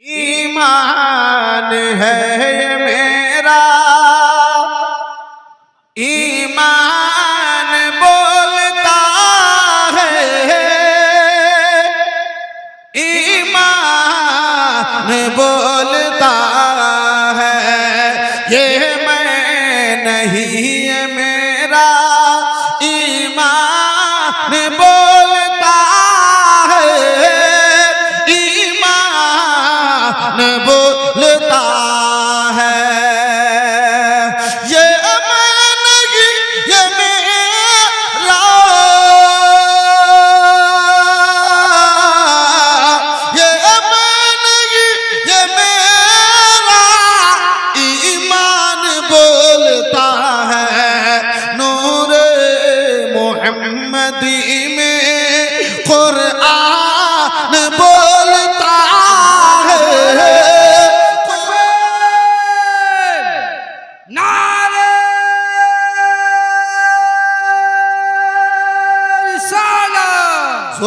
ईमान है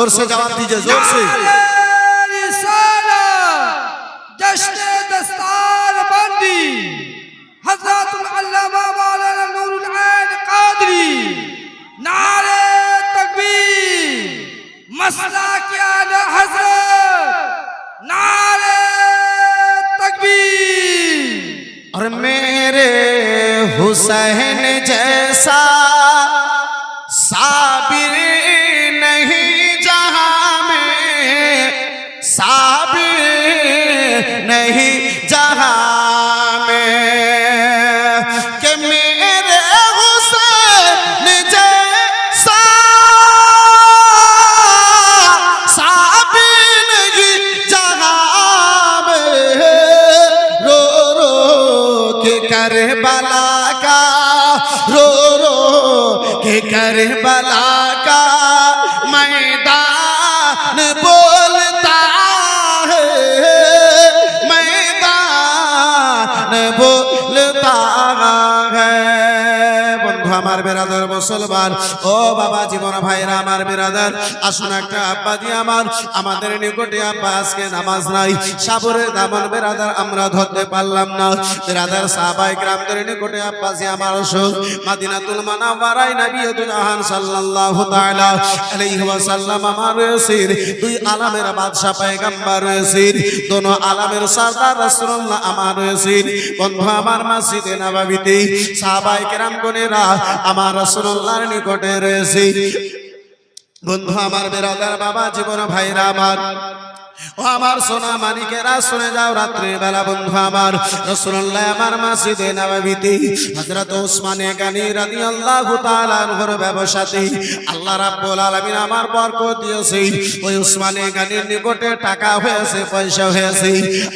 ज़ोर से जवाब दीजिए ज़ोर से। नारे जश्न दस्तार बंदी। हज़रत मौलाना नूरुल कादरी। नारे तकबीर मसला क्या न हज़रत। नारे तकबीर। और मेरे हुसैन जैसा के करबला का रो रो के करबला का मैदान बोलता আমার বেরাদার মুসলমান। ও বাবা, জীবন ভাইরা, আমার বেরাদার, আসুন একটা আব্বা দিয়ে আমার, আমাদের নিকটে আব্বা, আজকে নামাজ নাই। সাবরের দামন বেরাদার, আমরা ধরতে পারলাম না। বেরাদার সাহাবাই গ্রামদের নিকটে আব্বা যে আমার অসুখ মাদিনাতুল মানাওয়ারাই নবী জাহান সাল্লাল্লাহু তাআলা আলাইহি ওয়াসাল্লাম আমার রয়েছে দুই আলামের বাদশা পয়গম্বর রয়েছে দোনো আলামের সরদার রাসূলুল্লাহ আমার রয়েছে বন্ধু, আমার মসজিদে নববীতে সাহাবাই কেরাম গণেরা আমার রসুল্লার নিকটে রয়েছি। বন্ধু আমার বেরাদার বাবা জীবন ভাইরা আমার ও আমার সোনা মানিকেরা শুনে যাও রাত্রে বেলা বন্ধু আমার। রসুল্লাহ আমার মসজিদে নববীতে হযরত ওসমানে গানি রাদিয়াল্লাহু তাআলা আনহুর ব্যবসাতে আল্লাহ রাব্বুল আলামিন আমার বরকত দিয়েছে। ওই ওসমানে গানির নিকটে টাকা হয়েছে, পয়সা হয়েছে।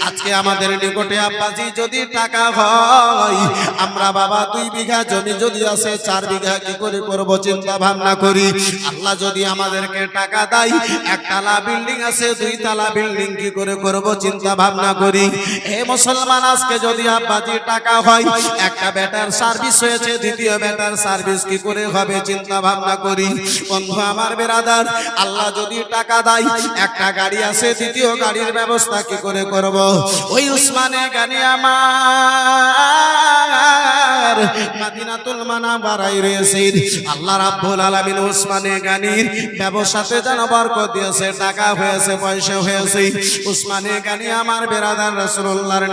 আজকে আমাদের নিকটে আব্বাজি যদি টাকা হয়, আমরা বাবা দুই বিঘা জমি যদি আছে, চার বিঘা কি করে করব চিন্তা ভাবনা করি। আল্লাহ যদি আমাদেরকে টাকা দেয় একতলা বিল্ডিং আছে, দুই তালা বিল্ডিং কি করে করব, চিন্তা ভাবনা করি। হে মুসলমান, আজকে যদি আব্বাজি টাকা হয়, একটা বেটার সার্ভিস হয়েছে, দ্বিতীয় বেটার সার্ভিস কি করে হবে, চিন্তা ভাবনা করি। বন্ধু আমার বেরাদার আল্লাহ যদি টাকা দেয়, একটা গাড়ি আছে, দ্বিতীয় গাড়ির ব্যবস্থা কি করে করব? ওই উসমানে গানি আমার মাদিনাতুল মানা বাড়াই রয়েছে। আল্লাহ রাব্বুল আলামিন উসমানে গানির ব্যবসাতে যেন বরকত দিয়েছে, টাকা হয়েছে, পয়সা হয়েছে। উসমানে গানি আমার বেরাদার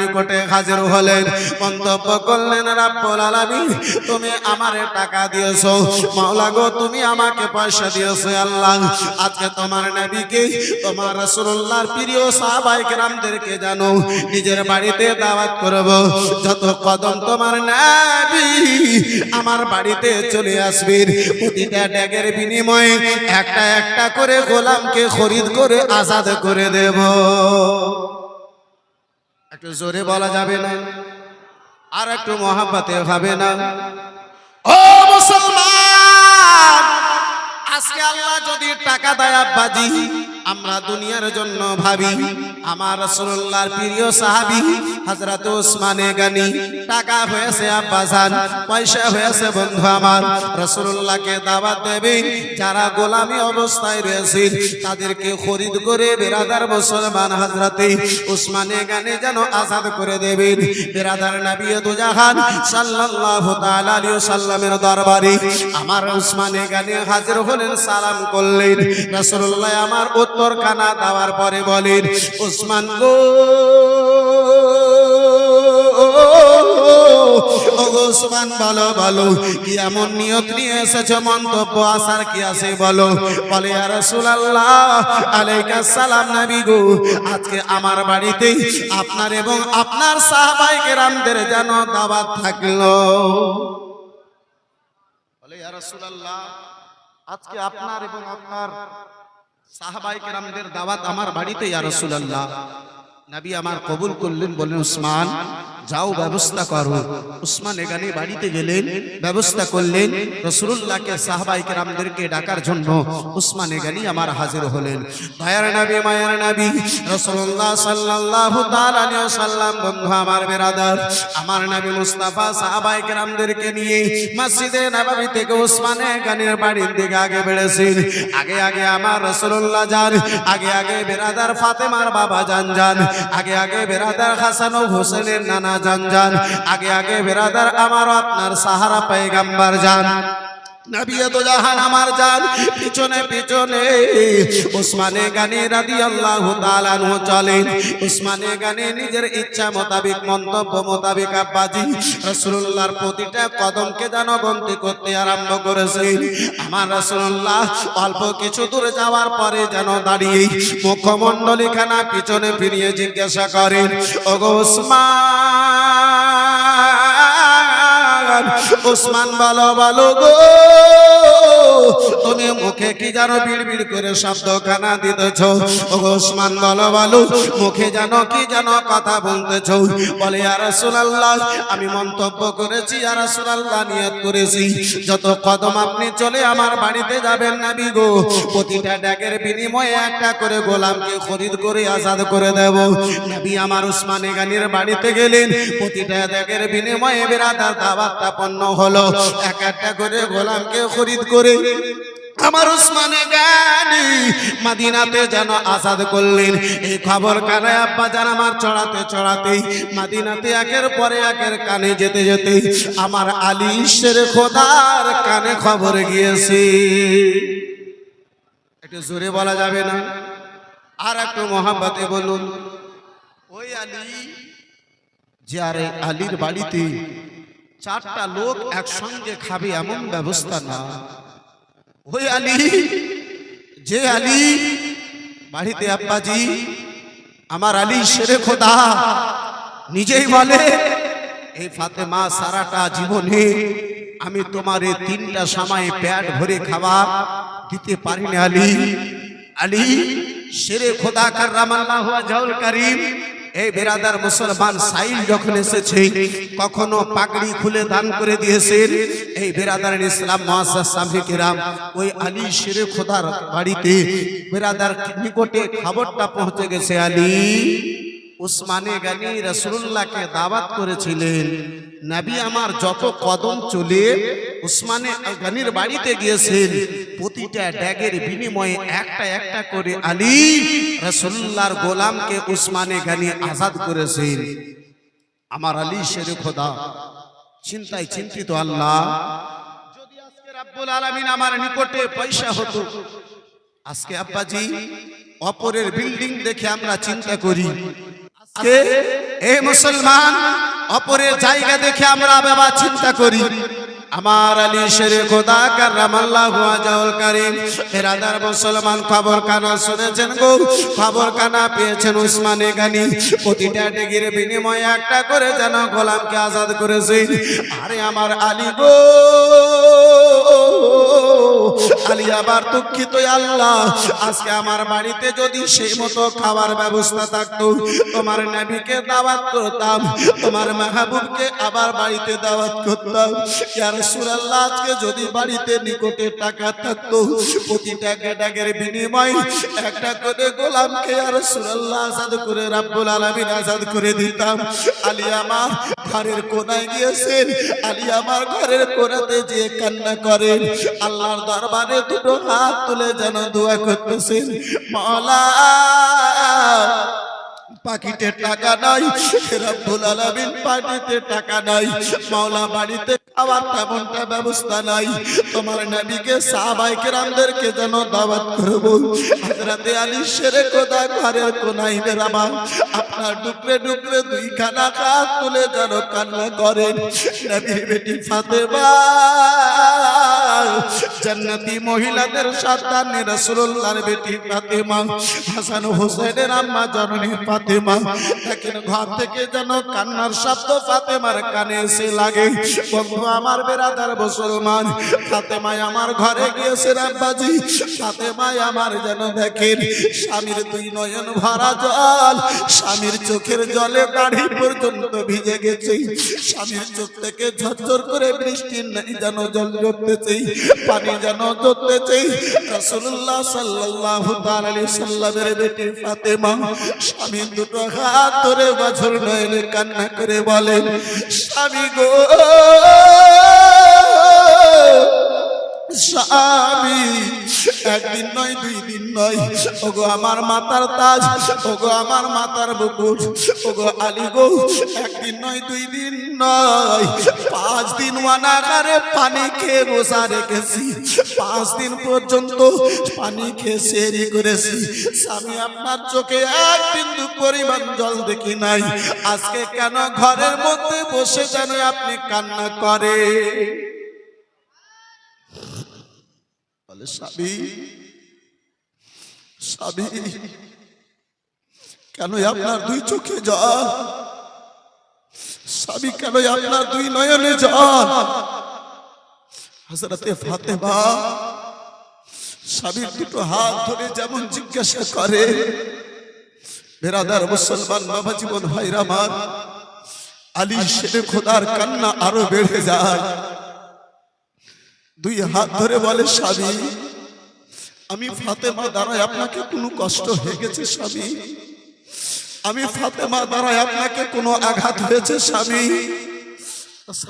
নিকটে হাজির হলেন। মন্তব্য করলেন, রাব্বুল আলামিন, তুমি আমারে টাকা দিয়েছ। মাওলা গো, তুমি আমাকে পয়সা দিয়েছ আল্লাহ। আজকে তোমার নবীকে তোমার প্রিয় জানো, নিজের বাড়িতে দাওয়াত করব। যত কদম তোমার নবী আমার বাড়িতে চলে আসবে। প্রতিটা ড্যাগের বিনিময়ে একটা একটা করে গোলামকে খরিদ করে আজাদ করে দেব। একটু জোরে বলা যাবে না, আর একটু মহাব্বাতে হবে না। ও মুসলমান, আজকে আল্লাহ যদি টাকা দেয় আব্বাজি আমরা দুনিয়ার জন্য ভাবি, আমার রাসূলুল্লাহর প্রিয় সাহাবী হযরত ওসমানে গানি, টাকা হয়েছে আব্বাজান পয়সা হয়েছে বন্ধু আমার। রাসূলুল্লাহকে দাওয়াত দেবেন যারা গোলামি অবস্থায় রয়েছে, তাদেরকে খরিদ করে বেরাদার মুসলমান হযরতে ওসমানে গানি যেন আজাদ করে দেবেন বেরাদার নবী দুজাহান সাল্লাল্লাহু তাআলা সাল্লামের দরবারে আমার উসমানে গানি হাজির হলেন, সালাম করলেন। রাসূলুল্লাহ আমার উত্তর কানা দেওয়ার পরে বলেন উসমান গো ও গো উসমান, বলো বলো, কি এমন নিয়ত নিয়ে এসেছ, মন্তব্য আসার কি আছে, বলো? বলে আলাইকাস সালাম আজকে আমার বাড়িতে আপনার এবং আপনার সাহাবাই কেরামদের যেন দাওয়াত থাকল। আজকে আপনার এবং আপনার সাহাবাই কেরামদের দাওয়াত আমার বাড়িতে ইয়া রাসূলুল্লাহ। নবী আমার কবুল করলেন বলেন উসমান যাও ব্যবস্থা করো। উসমান এখানে বাড়িতে গেলেন, ব্যবস্থা করলেন। রসুল্লাহকে সাহাবাই কেরামদেরকে ডাকার জন্য উসমান এখানে আমার হাজির হলেন। ভাইয়ার নবী, মায়ের নবী রসুল্লাহ আলাইহি সাল্লাম বন্ধু আমার বেরাদার, আমার নবী মুস্তাফা সাহাবাই কেরামদেরকে নিয়ে মসজিদে নববী থেকে উসমানে গানের বাড়ির দিকে আগে বেড়েছেন। আগে আগে আমার রসুল্লাহ যান, আগে আগে বেরাদার ফাতেমার বাবা যান যান। আগে আগে বেরাদার হাসান ও হোসেনের নানা যান যান আগে আগে বেরাদার আমার আপনার সাহারা পেগাম্বার যান নবিয়ে তো জাহান আমার জান, পিছনে পিছনে। আনহু চলেন। নিজের ইচ্ছা মোতাবেক, মন্তব্য মোতাবেক প্রতিটা কদমকে যেন করতে আরম্ভ করেছেন আমার রাসূলুল্লাহ অল্প কিছু দূরে যাওয়ার পরে যেন দাঁড়িয়ে মুখমণ্ডলী খানা পিছনে ফিরিয়ে জিজ্ঞাসা করেন, ওগো উসমান বলো বলো গো। তুমি মুখে কি জানো বিড় বিড় করে শব্দ কানা দিতেছ? ও গো উসমান বলো বলো, মুখে জানো কি জানো কথা বলতেছ? বলে আর রাসূলুল্লাহ, আমি মন্তব্য করেছি আর রাসূলুল্লাহ, নিয়ত করেছি। যত কদম আপনি চলে আমার বাড়িতে যাবেন নবী গো, প্রতিটা ড্যাগের বিনিময়ে একটা করে গোলামকে খরিদ করে আজাদ করে দেব। নবী আমার উসমানে গানির বাড়িতে গেলেন, প্রতিটা ড্যাগের বিনিময়ে বেরাদার দাওয়াতটা পণ্য হলো। এক একটা করে গোলামকে খরিদ করে আমার উসমানে গানি মাদিনাতে যেন আজাদ করলেন। এই খবর কানে আব্বা জান আমার চড়াতে চড়াতে মাদিনাতে একের পরে একের কানে যেতে যেতে আমার আলী শের খোদার কানে খবর গিয়েছে। একটু জোরে বলা যাবে না? আর একটু মহাব্বতে বলুন, ওই আলী, যে আরে আলীর বাড়িতে চারটা লোক একসঙ্গে খাবে এমন ব্যবস্থা না। ওই আলী যে আলী বাড়িতে আব্বাজি আমার আলী সেরে খোদা নিজেই বলে এই ফাতেমা সারাটা জীবনে আমি তোমার এই তিনটা সময় প্যাট ভরে খাবার দিতে পারিনি আলী। আলী। শেরে খোদা কার রামাল্লাহ জাউল করিম এই বেরাদার মুসলমান সাইল যখন এসেছে, কখনো পাগড়ি খুলে দান করে দিয়েছেন এই বেরাদার ইসলাম মহাসাস সামিকিরাম ওই আলী শেরে খোদার বাড়িতে বেরাদার নিকটে খবরটা পৌঁছে গেছে আলী। উসমানে গানি রসুল্লাহকে দাওয়াত করেছিলেন। নবী আমার যত কদম চলে উসমানে গানির বাড়িতে গিয়েছেন। প্রতিটা ড্যাগের বিনিময়ে একটা একটা করে আলী রসুল্লাহর গোলামকে উসমানে গানি আজাদ করেছেন। আমার আলী শেরে খোদা। চিন্তায় চিন্তিত আল্লাহ। যদি আজকে রাব্বুল আলামিন আমার নিকটে পয়সা হতো আজকে আব্বাজি অপরের বিল্ডিং দেখে আমরা চিন্তা করি। আজকে এ মুসলমান অপরের জায়গা দেখে আমরা বাবা চিন্তা করি। আমার আলী শেরে খোদা কারামাল্লাহু আজাউল কারীম। এরাদার মুসলমান খবর কানা শুনেছেন গো? খবর কানা পেয়েছেন উসমানে গানি। প্রতিটা ডিগির বিনিময়ে একটা করে যেন গোলামকে আজাদ করেছে। আরে আমার আলী গো! আলী আবার দুঃখিত আল্লাহ। আজকে আমার বাড়িতে যদি সেই মতো খাবার ব্যবস্থা থাকতো, তোমার নবীকে দাওয়াত করতাম, তোমার মাহবুবকে আবার বাড়িতে দাওয়াত করতাম। ইয়া রাসূলুল্লাহ, আজকে যদি বাড়িতে নিকটে টাকা থাকতো প্রতি টাকা বিনিময় একটা করে গোলামকে আর রাসূলুল্লাহ আজাদ করে, রাব্বুল আলামিন আজাদ করে দিতাম। আলী আমার ঘরের কোনায় গিয়েছেন, আলী আমার ঘরের কোনাতে যে কান্না করেন, আল্লাহর দরবারে দুটো হাত তুলে যেন দোয়া করতেছেন, মাওলা, পাখিতে টাকা নাই রব্বুল আলামিন পাখিতে টাকা নাই, মাওলা বাড়িতে খাওয়ার তেমনটা ব্যবস্থা নাই, তোমার নবীকে সাহাবাই কেরামদেরকে যেন দাওয়াত করব, হযরতে আলী শেরে খোদা ঘরের কোনায় বেরাবা আপনার ডুকরে ডুকরে দুই খানা হাত তুলে যেন কান্না করেন, নবীর বেটি ফাতেমা জান্নাতি মহিলাদের সন্তান রাসূলুল্লাহর বেটি ফাতেমা, হাসান হোসেনের আম্মা জননী ফাতেমা। দেখেন ঘর থেকে যেন কান্নার শব্দ ফাতেমার কানে এসে লাগে। বন্ধু, আমার বেরাদার মুসলমান, ফাতেমায় আমার ঘরে গিয়েছে আব্বাজি ফাতেমায় আমার যেন দেখেন স্বামীর দুই নয়ন ভরা জল, স্বামীর চোখের জলে দাড়ি পর্যন্ত ভিজে গেছে। স্বামীর চোখ থেকে ঝরঝর করে বৃষ্টির নাই যেন জল ঝরতেছে। পানি যেন ধরতে চাই। রসুল্লাহ সাল্লাহ সাল্লামের বেটি ফাতেমা স্বামী দুটো হাত ধরে বাছর নয়নে কান্না করে বলেন স্বামী গো! স্বামী, একদিন নয়, দুই দিন নয়। ওগো আমার মাতার তাজ, ওগো আমার মাতার বুকুট ওগো আলী গো, একদিন নয়, দুই দিন নয়। পাঁচ দিন ওয়ানাগারে পানি খেয়ে রোজা রেখেছি। পাঁচ দিন পর্যন্ত পানি খেয়ে সেরি করেছি। স্বামী, আপনার চোখে এক বিন্দু পরিমাণ জল দেখি নাই। আজকে কেন ঘরের মধ্যে বসে যেন আপনি কান্না করে বলে স্বামী স্বামী কেন আপনার দুই চোখে জল স্বামী কেন আপনার দুই নয়নে জল হজরতে ফাতেমা স্বামীর দুটো হাত ধরে যেমন জিজ্ঞাসা করে বেরাদার মুসলমান বাবা জীবন ভাইরা আমার আলী শেরে খোদার কান্না আরও বেড়ে যায় দুই হাত ধরে বলে, স্বামী, আমি ফাতেমা দ্বারায় আপনাকে কোনো কষ্ট হয়ে গেছে, স্বামী? আমি ফাতেমা দ্বারায় আপনাকে কোনো আঘাত হয়েছে, স্বামী?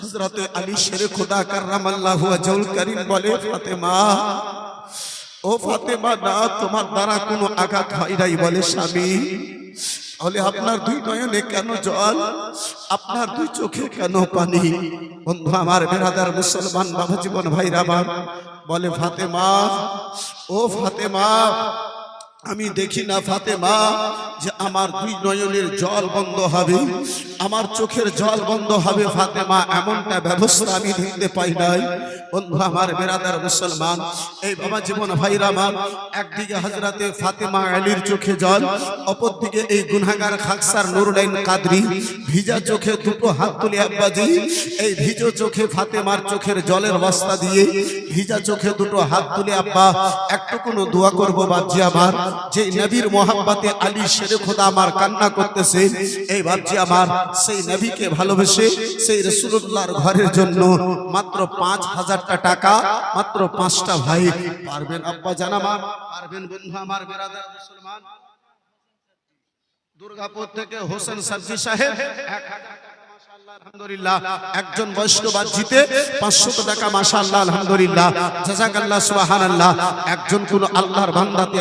হযরতে আলী শেরে খোদা কাররামাল্লাহু ওয়াজহুল করিম বলে, ফাতেমা, ও ফাতেমা, না, তোমার দ্বারা কোনো আঘাত হয় নাই, বলে, স্বামী তাহলে আপনার দুই নয়নে কেন জল? আপনার দুই চোখে কেন পানি? বন্ধু আমার বেরাদার মুসলমান বাবা জীবন ভাইরা বলে ফাতেমা, ও ফাতেমা আমি দেখি না ফাতেমা যে আমার দুই নয়নের জল বন্ধ হবে। আমার চোখের জল বন্ধ হবে ফাতেমা, এমনটা ব্যবস্থা আমি দেখতে পাই নাই। বন্ধু আমার বেরাদার মুসলমান, এই বাবা জীবন ভাইরা আমার, একদিকে হজরতে ফাতেমা আলীর চোখে জল, অপরদিকে এই গুনহাগার খাকসার নুরুলাইন কাদরি, ভিজা চোখে দুটো হাত তুলে আব্বাজি এই ভিজো চোখে ফাতেমার চোখের জলের বস্তা দিয়ে, ভিজা চোখে দুটো হাত তুলে আব্বা একটু কোনো দোয়া করব বাচ্চি আমার। যে নবীর মোহাম্মতে আলী শেরে খোদা আমার কান্না করতেছে, এই বাচ্চি আমার সেই নবীকে ভালোবেসে সেই রসুল্লাহর ঘরের জন্য মাত্র পাঁচ হাজারটা টাকা, মাত্র পাঁচটা ভাই। পারবেন আব্বা জানামা পারবেন বন্ধু আমার, বেরাদার মুসলমান। দুর্গাপুর থেকে হোসেন সাবজি সাহেব, এক হাজার আলহামদুলিল্লাহ। একজন পাঁচশত টাকা, মাশাআল্লাহ, আলহামদুলিল্লাহ। জাজাকাল্লাহ, সুবহানাল্লাহ। একজন আল্লাহর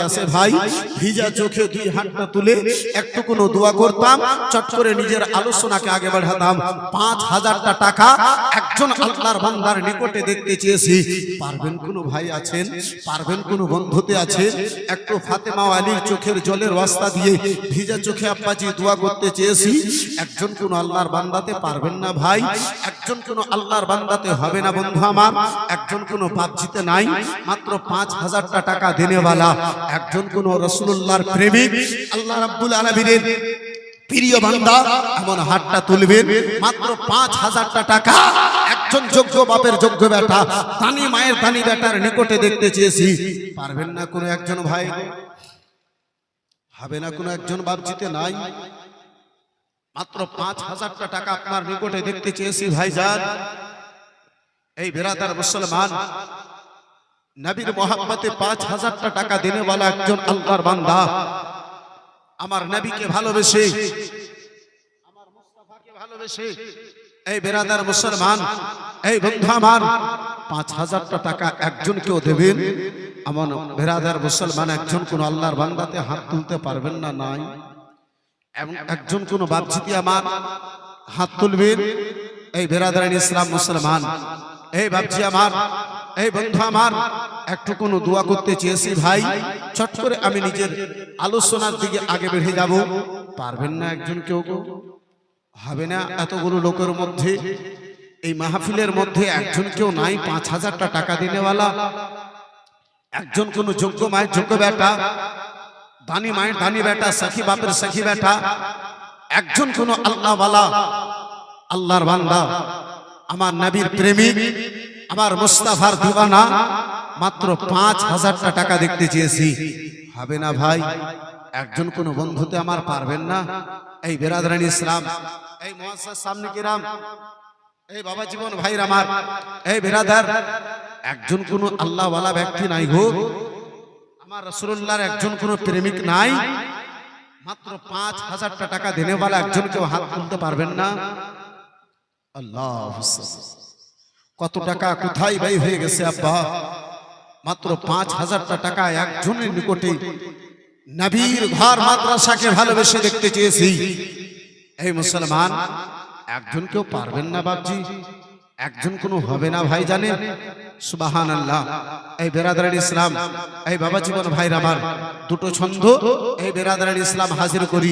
আছে ভাই? ভিজা চোখে দুই হাতটা তুলে একটু কোনো দোয়া করতাম, চট করে নিজের আলোচনাকে আগে বাড়াতাম। পাঁচ হাজারটা টাকা একজন আল্লাহর নিকটে দেখতে চেয়েছি। পারবেন কোন ভাই আছেন? পারবেন কোন বন্ধুতে আছেন? একটু ফাতেমা আলীর চোখের জলের রাস্তা দিয়ে ভিজা চোখে আব্বাজি দোয়া করতে চেয়েছি। একজন কোন আল্লাহর বান্দাতে পারবেন না ভাই। একজন কোন আল্লাহর বান্দাতে হবে না, বন্ধু আমার। একজন কোন বাপজিতে নাই। মাত্র পাঁচ হাজারটা টাকা দেনেওয়ালা। একজন কোন রসুল্লাহর প্রেমিক। আল্লাহ রাব্বুল আলমিনের প্রিয় বান্দা এমন হাতটা তুলবেন, মাত্র পাঁচ হাজারটা টাকা। একজন যোগ্য বাপের যোগ্য বেটা দানি মায়ের দানি বেটার নিকটে দেখতে চেয়েছি। পারবেন না কোনো একজন ভাই। হবে না কোনো একজন বাপ জিতে নাই। মাত্র পাঁচ হাজারটা টাকা আপনার নিকটে দেখতে চেয়েছি, ভাইজান। এই বেরাদার মুসলমান, নবীর মোহাম্মতে পাঁচ হাজারটা টাকা দিনে বলা একজন আল্লাহর বান্দা। আমার নবীকে ভালোবেসে, আমার মুস্তাফাকে ভালোবেসে, এই বেরাদার মুসলমান, এই বন্ধু আমার, পাঁচ হাজারটা টাকা একজনকেও দেবেন। আমার বেরাদার মুসলমান একজন কোন আল্লাহর বান্দাতে হাত তুলতে পারবেন না, নাই। এবং একজন কোন বাপজিতি আমার হাত তুলবেন। এই বেরাদার ইসলাম মুসলমান। এই বাপজি আমার এই বন্ধু আমার একটু কোনো দোয়া করতে চেয়েছি ভাই। চট করে আমি নিজের আলোচনার দিকে আগে বেড়ে যাব। পারবেন না একজন কেউ কেউ? হবে না এতগুলো লোকের মধ্যে? এই মাহফিলের মধ্যে একজন কেউ নাই পাঁচ হাজারটা টাকা দিনেওয়ালা। একজন কোন যোগ্য মায়ের যোগ্য বেটা। দানি মায়ের দানি বেটা, সখী বাপের সখী বেটা, একজন কোন আল্লাহওয়ালা, আল্লাহর বান্দা, আমার নবীর প্রেমিক আমার মুস্তাফার দিওয়ানা, মাত্র পাঁচ হাজারটা টাকা দেখতে চেয়েছি। হবে না ভাই, একজন কোন বন্ধুতে আমার পারবেন না। এই বেরাদারানি ইসলাম, এই মহাসার সামনে কিরাম, এই বাবা জীবন ভাই আমার, এই বেরাদার, একজন কোন আল্লাহওয়ালা ব্যক্তি নাই গো। আমার রসুল্লাহর একজন কোন প্রেমিক নাই। মাত্র পাঁচ হাজারটা টাকা দেনেওয়ালা একজন কেউ হাত তুলতে পারবেন না। আল্লাহ কত টাকা কোথায় ব্যয় হয়ে গেছে আব্বা? মাত্র পাঁচ হাজারটা টাকা একজনের নিকটে নবীর ঘর মাদ্রাসাকে ভালোবেসে দেখতে চেয়েছি। এই মুসলমান, একজন কেউ পারবেন না বাপজি। একজন কোনো হবে না ভাই জানেন সুবাহান আল্লাহ এই বেরাদার ইসলাম, এই বাবা জীবন ভাই আমার, দুটো ছন্দ এই বেরাদার ইসলাম হাজির করি।